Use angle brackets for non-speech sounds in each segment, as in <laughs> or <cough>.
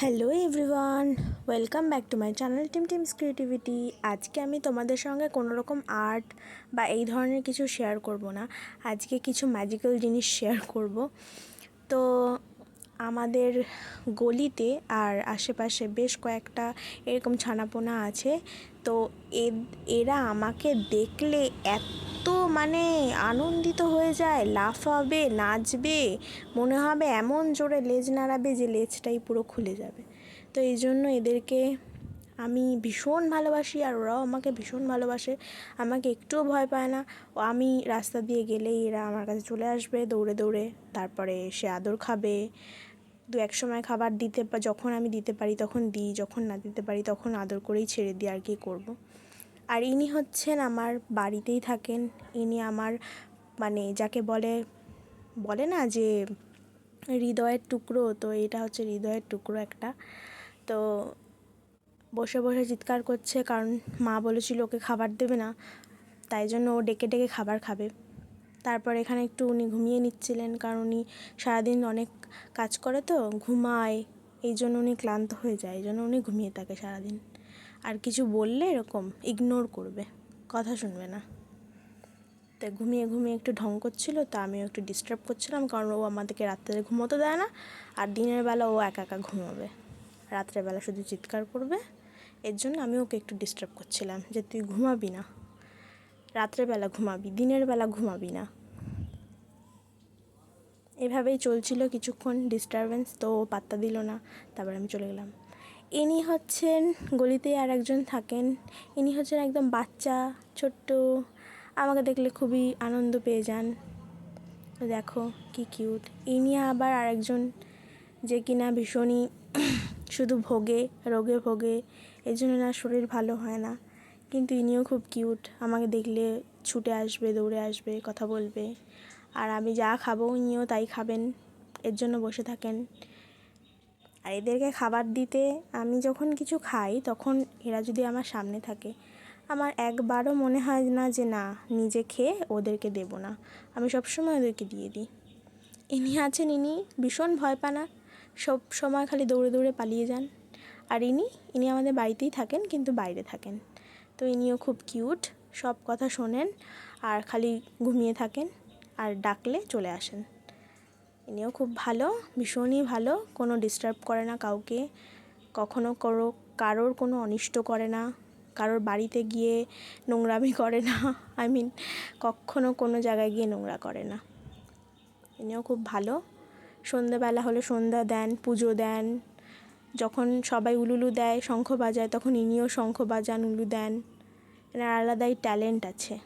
Hello everyone, welcome back to my channel team team's creativity. আজকে আমি তোমাদের সঙ্গে কোনো রকম আর্ট বা এই ধরনের কিছু শেয়ার করব না। আজকে কিছু ম্যাজিক্যাল জিনিস শেয়ার করব। তো আমাদের গলিতে আর আশেপাশে বেশ কয়েকটা এরকম ছানাপোনা আছে। তো এরা আমাকে দেখলে এত মানে আনন্দিত হয়ে যায়, লাফাবে, নাচবে, মনে হবে এমন জোরে লেজ নাড়াবে যে লেজটাই পুরো খুলে যাবে। তো এই জন্য এদেরকে আমি ভীষণ ভালোবাসি আর ওরাও আমাকে ভীষণ ভালোবাসে। আমাকে একটুও ভয় পায় না। ও, আমি রাস্তা দিয়ে গেলেই এরা আমার কাছে চলে আসবে, দৌড়ে দৌড়ে। তারপরে সে আদর খাবে দু এক সময় খাবার দিতে যখন আমি দিতে পারি তখন দিই, যখন না দিতে পারি তখন আদর করেই ছেড়ে দিই আর কি করব। আর ইনি হচ্ছেন আমার বাড়িতেই থাকেন, ইনি আমার মানে যাকে বলে বলে না যে হৃদয়ের টুকরো, তো এটা হচ্ছে হৃদয়ের টুকরো একটা তো বসে বসে চিৎকার করছে কারণ মা বলেছিল ওকে খাবার দেবে না, তাই জন্য ও ডেকে ডেকে খাবার খাবে তারপর এখানে একটু উনি ঘুমিয়ে নিচ্ছিলেন, কারণ উনি সারাদিন অনেক কাজ করে তো, ঘুমায়, এই জন্য উনি ক্লান্ত হয়ে যায়, এই জন্য উনি ঘুমিয়ে থাকে সারাদিন। আর কিছু বললে এরকম ইগনোর করবে, কথা শুনবে না। তো ঘুমিয়ে ঘুমিয়ে একটু ঢং করছিল, তো আমিও একটু ডিস্টার্ব করছিলাম, কারণ ও আমাদেরকে রাত্রে ঘুমোতে দেয় না, আর দিনের বেলা ও একা একা ঘুমাবে। রাত্রেবেলা শুধু চিৎকার করবে, এর জন্য আমি ওকে একটু ডিস্টার্ব করছিলাম যে, তুই ঘুমাবি না। রাত্রেবেলা ঘুমাবি, দিনের বেলা ঘুমাবি না। এভাবেই চলছিল কিছুক্ষণ ডিস্টারবেন্স তো পাত্তা দিল না, তারপর আমি চলে গেলাম। ইনি হচ্ছেন গলিতে আর একজন থাকেন, ইনি হচ্ছেন একদম বাচ্চা, ছোট্ট, আমাকে দেখলে খুবই আনন্দ পেয়ে যান। দেখো কি কিউট ইনি আবার আরেকজন, যে কিনা ভীষণই শুধু ভোগে, রোগে ভোগে এই জন্য না শরীর ভালো হয় না। কিন্তু ইনিও খুব কিউট। আমাকে দেখলে ছুটে আসবে, দৌড়ে আসবে, কথা বলবে। আর আমি যা খাব ইনিও তাই খাবেন, এর জন্য বসে থাকেন। আর এদেরকে খাবার দিতে আমি যখন কিছু খাই, তখন এরা যদি আমার সামনে থাকে, আমার একবারও মনে হয় না যে না, নিজে খেয়ে ওদেরকে দেবো না। আমি সবসময় ওদেরকে দিয়ে দিই। ইনি আছেন, ইনি ভীষণ ভয় পানা সব সময় খালি দৌড়ে দৌড়ে পালিয়ে যান। আর ইনি ইনি আমাদের বাড়িতেই থাকেন, কিন্তু বাইরে থাকেন। তো ইনিও খুব কিউট। সব কথা শোনেন আর খালি ঘুমিয়ে থাকেন আর ডাকলে চলে আসেন। ইনিও খুব ভালো, ভীষণই ভালো, কোনো ডিস্টার্ব করে না কাউকে, কখনো করো, কারোর কোনো অনিষ্ট করে না, কারোর বাড়িতে গিয়ে নোংরামি করে না <laughs> আই মিন কখনো কোনো জায়গায় গিয়ে নোংরা করে না। ইনিও খুব ভালো সন্ধ্যেবেলা হলে সন্ধ্যা দেন, পুজো দেন যখন সবাই উলুলু দেয়, শঙ্খ বাজায়, তখন ইনিও শঙ্খ বাজান, উলু দেন। এনার আলাদাই ট্যালেন্ট আছে।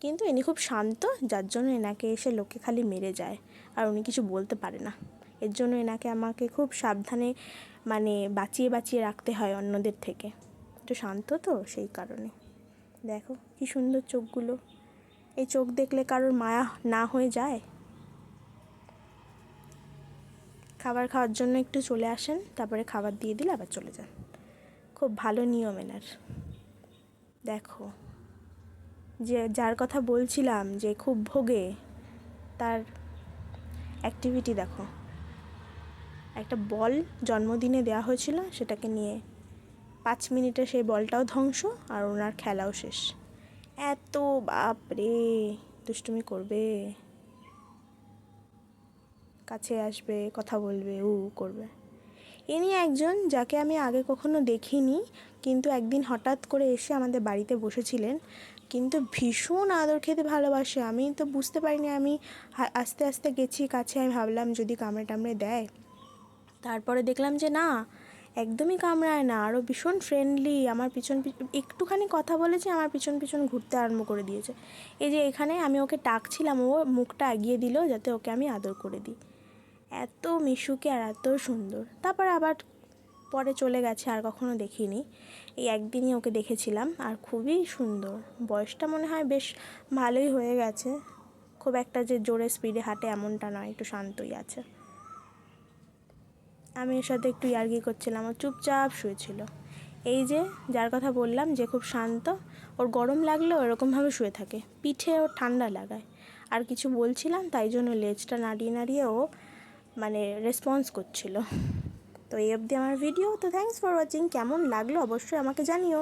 কিন্তু ইনি খুব শান্ত, যার জন্য এনাকে এসে লোকে খালি মেরে যায়, আর উনি কিছু বলতে পারে না। এর জন্য এনাকে আমাকে খুব সাবধানে মানে বাঁচিয়ে বাঁচিয়ে রাখতে হয় অন্যদের থেকে। একটু শান্ত তো, সেই কারণে। দেখো, কি সুন্দর চোখগুলো। এই চোখ দেখলে কারোর মায়া না হয়ে যায়? খাবার খাওয়ার জন্য একটু চলে আসেন, তারপরে খাবার দিয়ে দিলে আবার চলে যান। খুব ভালো নিয়ম এনার। দেখো, যে যার কথা বলছিলাম যে খুব ভোগে, তার অ্যাক্টিভিটি দেখো। একটা বল জন্মদিনে দেওয়া হয়েছিল, সেটাকে নিয়ে পাঁচ মিনিটে সেই বলটাও ধ্বংস আর ওনার খেলাও শেষ। এত বাপরে, দুষ্টুমি করবে। কাছে আসবে, কথা বলবে, উ করবে। ইনি একজন যাকে আমি আগে কখনো দেখিনি, কিন্তু একদিন হঠাৎ করে এসে আমাদের বাড়িতে বসেছিলেন, কিন্তু ভীষণ আদর খেতে ভালোবাসে। আমি তো বুঝতে পারিনি, আমি আস্তে আস্তে গেছি, কাছে আমি ভাবলাম যদি কামড়ে টামড়ে দেয়। তারপরে দেখলাম যে না, একদমই কামড়ায় না আরও ভীষণ ফ্রেন্ডলি আমার পিছন একটুখানি কথা বলেছে, আমার পিছন পিছন ঘুরতে আরম্ভ করে দিয়েছে। এই যে এখানে আমি ওকে টাকছিলাম ও মুখটা এগিয়ে দিল, যাতে ওকে আমি আদর করে দিই। এত মিশুকে আর এত সুন্দর। তারপর আবার পরে চলে গেছে, আর কখনো দেখিনি। এই একদিনই ওকে দেখেছিলাম, আর খুবই সুন্দর। বয়সটা মনে হয় বেশ ভালোই হয়ে গেছে। খুব একটা যে জোরে স্পিডে হাঁটে এমনটা নয়, একটু শান্তই আছে। আমি এর সাথে একটু ইয়ার্গি করছিলাম, ও চুপচাপ শুয়েছিল। এই যে, যার কথা বললাম যে খুব শান্ত, ওর গরম লাগলেও এরকমভাবে শুয়ে থাকে। পিঠে ওর ঠান্ডা লাগায়। আর কিছু বলছিলাম, তাই জন্য লেজটা নাড়িয়ে নাড়িয়ে ও মানে রেসপন্স করছিল। তো এই অবধি আমার ভিডিও তো থ্যাংকস ফর ওয়াচিং কেমন লাগল অবশ্যই আমাকে জানিও।